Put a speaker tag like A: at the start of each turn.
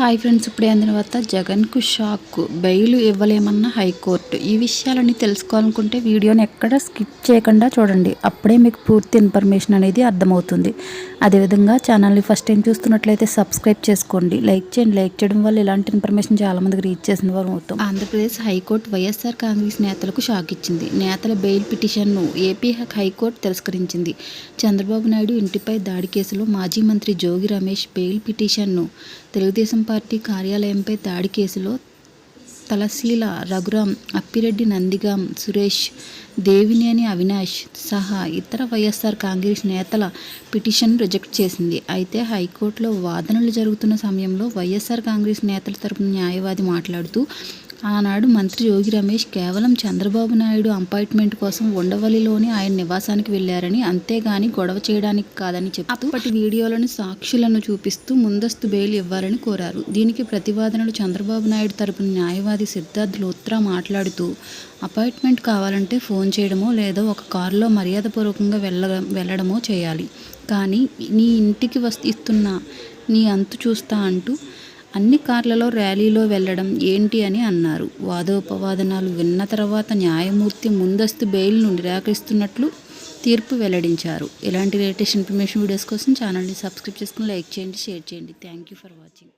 A: Hi friends ఇప్పుడే అందిన వార్త జగన్కు షాక్ బెయిల్ ఇవ్వలేమన్న హైకోర్టు. ఈ విషయాలన్నీ తెలుసుకోవాలనుకుంటే వీడియోని ఎక్కడ స్కిప్ చేయకుండా చూడండి. అప్పుడే మీకు పూర్తి ఇన్ఫర్మేషన్ అనేది అర్థమవుతుంది. అదేవిధంగా ఛానల్ని ఫస్ట్ టైం చూస్తున్నట్లయితే సబ్స్క్రైబ్ చేసుకోండి. లైక్ చేయండి. లైక్ చేయడం వల్ల ఇలాంటి ఇన్ఫర్మేషన్ చాలామందికి రీచ్ చేసిన వారు అవుతాం. ఆంధ్రప్రదేశ్ హైకోర్టు వైఎస్ఆర్ కాంగ్రెస్ నేతలకు షాక్ ఇచ్చింది. నేతల బెయిల్ పిటిషన్ను ఏపీ హైకోర్టు తిరస్కరించింది. చంద్రబాబు నాయుడు ఇంటిపై దాడి కేసులో మాజీ మంత్రి జోగి రమేష్ బెయిల్ పిటిషన్ను తెలుగుదేశం పార్టీ కార్యాలయంపై దాడి కేసులో తలశీల రఘురాం అప్పిరెడ్డి నందిగాం సురేష్ దేవినేని అవినాష్ సహా ఇతర వైఎస్ఆర్ కాంగ్రెస్ నేతల పిటిషన్ రిజెక్ట్ చేసింది. అయితే హైకోర్టులో వాదనలు జరుగుతున్న సమయంలో వైఎస్ఆర్ కాంగ్రెస్ నేతల తరపున న్యాయవాది మాట్లాడుతూ ఆనాడు మంత్రి యోగి రమేష్ కేవలం చంద్రబాబు నాయుడు అపాయింట్మెంట్ కోసం ఉండవల్లిలోని ఆయన నివాసానికి వెళ్ళారని అంతేగాని గొడవ చేయడానికి కాదని చెప్పి అప్పటి వీడియోలను సాక్షులను చూపిస్తూ ముందస్తు బెయిల్ ఇవ్వాలని కోరారు. దీనికి ప్రతివాదనలు చంద్రబాబు నాయుడు తరపున న్యాయవాది సిద్ధార్థ్ లోత్రా మాట్లాడుతూ అపాయింట్మెంట్ కావాలంటే ఫోన్ చేయడమో లేదా ఒక కారులో మర్యాదపూర్వకంగా వెళ్ళ వెళ్ళడమో చేయాలి. కానీ నీ ఇంటికి వస్తున్న నీ అంతు చూస్తా అంటూ అన్ని కార్లలో ర్యాలీలో వెళ్ళడం ఏంటి అని అన్నారు. వాదోపవాదనాలు విన్న తర్వాత న్యాయమూర్తి ముందస్తు బెయిల్ను నిరాకరిస్తున్నట్లు తీర్పు వెల్లడించారు. ఇలాంటి లేటెస్ట్ ఇన్ఫర్మేషన్ వీడియోస్ కోసం ఛానల్ని సబ్స్క్రైబ్ చేసుకుని లైక్ చేయండి షేర్ చేయండి. Thank you for watching